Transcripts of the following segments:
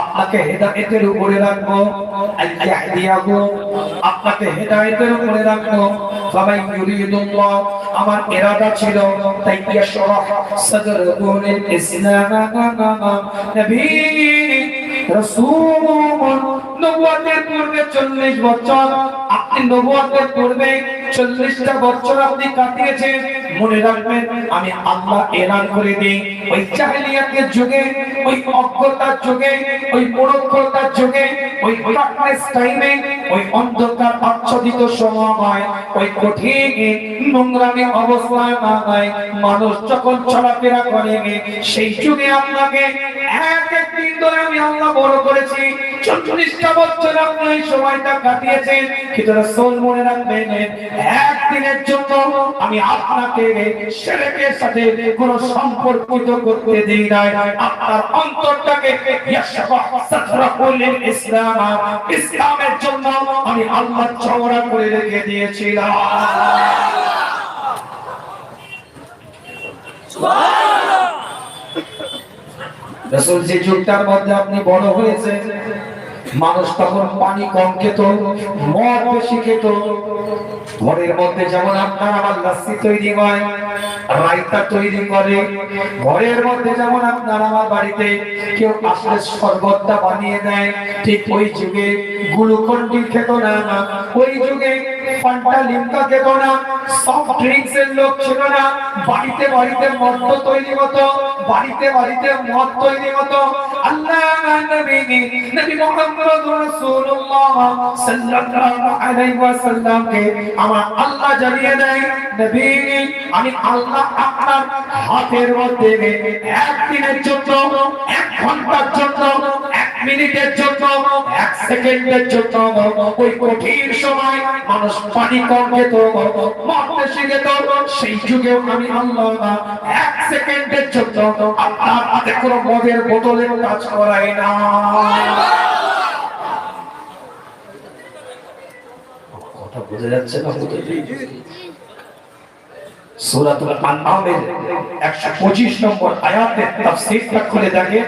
আপনাকে হেদায়েতের উপরে রাখব। আপনাকে হেদায়েতের উপরে রাখব। ফামাই ইউরিদুল্লাহ, আমার ইরাদা ছিল, তাই ইয়াশরাহ সাদরহু লিল ইসলাম। নবী রাসূল নবুয়তের পূর্বে 40 বছর। আপনি নবুয়তের পূর্বে 40টা বছর আপনি কাটিয়েছেন। মনে রাখবেন, আমি আল্লাহ এলান করে দিই। ওই জাহেলিয়াতের যুগে, ওই অজ্ঞতার যুগে, ওই মূর্খতার যুগে, ওই ডার্কনেস টাইমে ওই অন্ধকার আচ্ছাদিত সময়, ওই কঠিন নোংরামি অবস্থায় না হয় মানুষ যখন চলাফেরা করে, সেই যুগে আপনাকে এক একদিন ধরে আমি আল্লাহ বড় করেছি। চল্লিশটা বছর আপনি সময়টা কাটিয়েছেন। কিন্তু রাসূল মনে রাখবেন একদিনের জন্য আমি আপনাকে শেরেকের সাথে কোনো সম্পর্কিত করতে দিই নাই। আপনার অন্তরটাকে ইসলাম ইসলামের জন্য আমি আল্লাহ চওড়া করে রেখে দিয়েছিলাম। রসুল যে যুগটার মধ্যে আপনি বড় হয়েছে মানুষ তখন পানি কম খেত, মদ বেশি খেত। ঘরের মধ্যে যেমন আপনার আমার লাসি তৈরি হয়, রায়তা তৈরি করে, ঘরের মধ্যে যেমন আপনার আমার বাড়িতে কেউ আসলে শরবতটা বানিয়ে দেয়, ঠিক ওই যুগে গুলুকন্ডি খেত না, ওই যুগে ফান্টা লিমকা খেত না সফট ড্রিঙ্কস এর লোক ছিল না। বাড়িতে বাড়িতে মদ তৈরি হতো, বাড়িতে বাড়িতে মদ তৈরি হতো। আল্লাহ নবী নবী মুহাম্মদ রাসূলুল্লাহ সাল্লাল্লাহু আলাইহি ওয়াসাল্লাম কে আমার আল্লাহ জানিয়ে দেয়, নবী, আমি আল্লাহ আপনার হাতের মধ্যে এক দিনের জন্য, এক ঘণ্টার জন্য মিনিটের জন্য, এক সেকেন্ডের জন্য, ওই কঠিন সময় মানুষ পানি কম খেত মদ বেশি খেত। সেই যুগেও আমি আল্লাহ এক সেকেন্ডের জন্য আপনার হাতে কোনো মদের বোতলের কাজ করাই না। কথা বোঝা যাচ্ছে না সূরাতুল আনআমের 125 নম্বর আয়াতের তাফসীরটা খুলে দেখে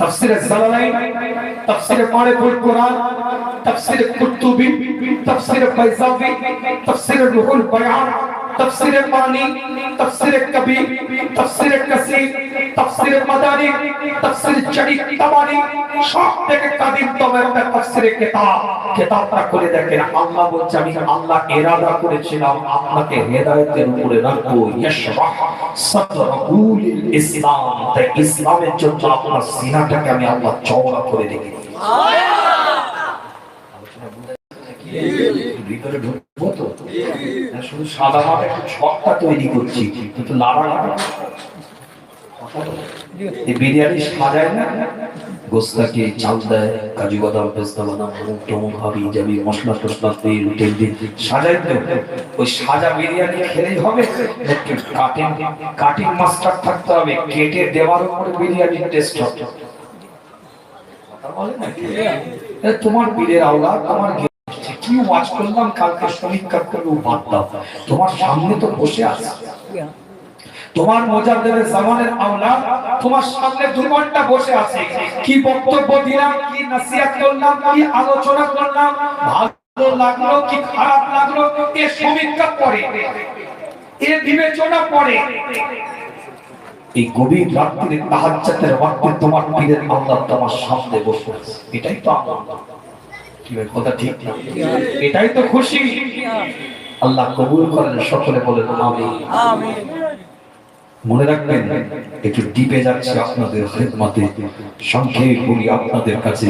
তাফসিরে সালালাইন তাফসিরে মারিফুল কোরআন তাফসিরে কুতুবি তাফসিরে ফাইজাবি তাফসিরে রুহুল বায়ান। তফসিরে পানি তফসিরে কবি তফসিরে কাসি তফসিরে মাদারি তফসির চড়ি তাবারি সব থেকে কাদিম তোমার একটা তফসিরে কিতাব। কিতাবটা করে দেখেন, আল্লাহ বলছে, আমি আল্লাহ ইরাদা করেছিলাম, আপনাকে হেদায়েতের উপরে রাখব, ইয়াশরাহ সাদরাকুল ইসলাম তাই ইসলামের জন্য আপনার সিনাটাকে আমি আল্লাহ চওড়া করে রেখেছি সুবহানাল্লাহ ভিতরে ঢুকবো তো? শুধু সাদা ছকটা তৈরি করছি, কিন্তু লাগা বিরিয়ানি সাজায় না? গোস্তাকে চাল দেয়, কাজু বাদাম, পেস্তা বাদাম জাবি, মশলা টসলা, তেল তেল দিয়ে সাজায় তো ওই সাজা বিরিয়ানি খেলেই হবে। কাটিং কাটিং মাস্টার থাকতে হবে, কেটে দেওয়ার উপরে টেস্ট হবে। তোমার পীরের আওলা তোমার কি ওয়াচ করলাম কালকে সমীক্ষা করে বাদ দাও তোমার সামনে তো বসে আছে। তোমার মোজাদ্দেদের জামানের তোমার সামনে ঘণ্টা বসে আছে। কি বক্তব্য দিলাম কি নসিহত করলাম কি আলোচনা করলাম ভালো লাগল কি খারাপ লাগল এ সমীক্ষা পড়ে এ বিবেচনা পড়ে এই গভীর রাত্রির ওয়াক্তে তোমার পীরের আল্লাহ তোমার সামনে বসে আছে। এটাই তো ভাই কথা ঠিক এটাই তো খুশি। আল্লাহ কবুল করেন সকলে বলেন আমিন। মনে রাখবেন একটু ডিপে যাচ্ছে আপনাদের খেদমতে সংক্ষেপ বলি আপনাদের কাছে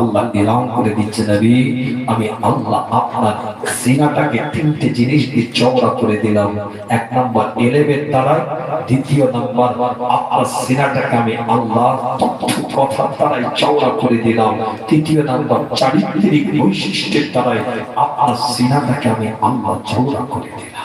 আল্লাহ এলাম করে দিচ্ছে নবী, আমি আল্লাহ আপনার সিনাটাকে তিনটে জিনিস দিয়ে চওড়া করে দিলাম। এক নম্বর এলেমের দ্বারা, দ্বিতীয় নম্বর আপনার সিনাটাকে আমি আল্লাহ কথার দ্বারাই চওড়া করে দিলাম। তৃতীয় নম্বর চারিত্রিক বৈশিষ্ট্যের দ্বারাই আপনার সিনাটাকে আমি আল্লাহ চওড়া করে দিলাম।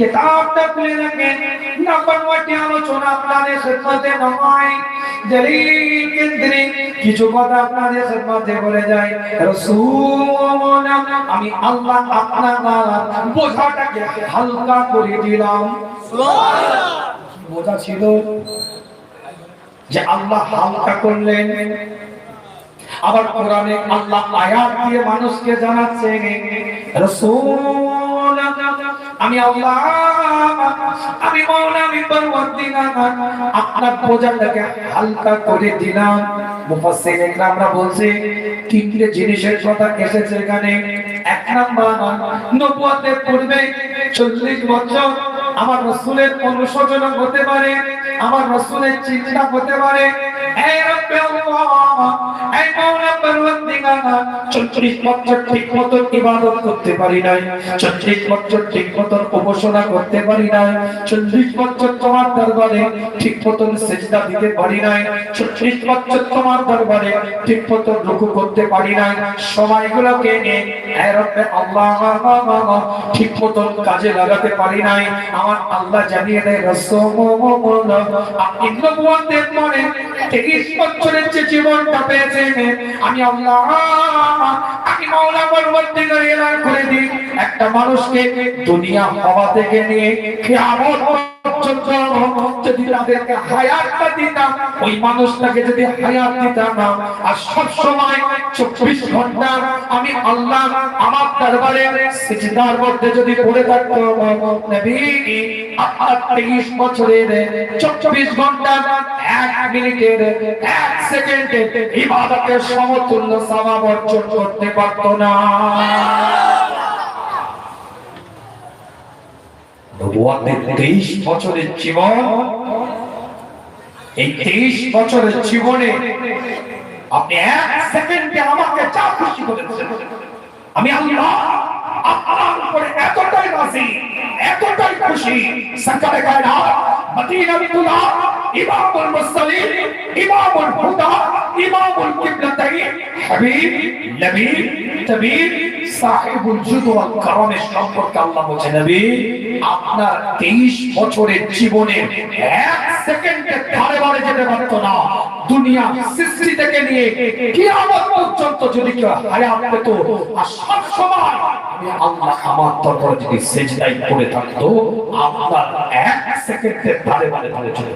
কিতাবটা খুলে দেখেন। নাম্বার ওয়ানটি আলোচনা আপনাদের খেদমতে নয় দলিল কেন্দ্রে কিছু কথা আপনাদের খেদমতে বলে যায়। রাসূল, আমি আল্লাহ আপনার বোঝাটাকে হালকা করে দিলাম। বোঝা ছিল যে আল্লাহ হালকা করলেন। আবার কোরআনে আল্লাহ আয়াত দিয়ে মানুষকে জানাচ্ছেন, রাসূল আমি আল্লাহ, আমি মাওলা আমি আপনার বোঝাটাকে হালকা করে দিলাম। ইকরামরা বলছে, তিনটে জিনিসের কথা এসেছে এখানে। এক নাম্বার নবুয়তের পূর্বে 40 বছর। আমার রাসূলের অনুশোচনা হতে পারে, আমার রাসূলের চিন্তা হতে পারে। মাওলা পরবর্তীকার 40 বছর ঠিক মতো ইবাদত করতে পারি নাই 40 বছর ঠিক মতো উপাসনা করতে পারি নাই 40 বছর তোমার দরবারে ঠিক মতো সেজদা দিতে পারি নাই 40 বছর তোমার দরবারে ঠিক মতো রুকু করতে পারি নাই, সময়গুলোকে ঠিক মতো কাজে লাগাতে পারি নাই, আমার আল্লাহ জানিয়ে দেয় আপনি 23 বছরের যে জীবনটা পেয়েছেন, আমি আল্লাহ একটা মানুষকে দুনিয়া হওয়া থেকে নিয়ে কিয়ামত ঘণ্টা আমি আল্লাহ আমার দরবারে সিজদার মধ্যে যদি পড়ে থাকতো, নবী, আপনার তেইশ বছরের চব্বিশ ঘণ্টা এক মিনিটের, এক সেকেন্ডে ইবাদতের সমতুল্য সওয়াব করতে পারতো না। নবুয়াতের তেইশ বছরের জীবন, এই তেইশ বছরের জীবনে আপনি এক সেকেন্ডে আমাকে যা খুশি করেছেন, আমি আল্লাহ আপনার উপরে এতটাই রাজি এতটাই খুশি। সরকারে কায়না মদিনা বিতুল্লাহ ইমামুল মুরসালিন, ইমামুল সাহিবুল জুদ ওয়াল সম্পর্কে আল্লাহ বলেন নবী, আপনার 23 বছরের জীবনে এক সেকেন্ডে ধারে বারে যেতে পারতো না। দুনিয়া যদি কেউ হায়াত আমি আল্লাহ আমার দরবারে যদি করে থাকতো, আপনার এক সেকেন্ডে ধারে বারে ধারে চলে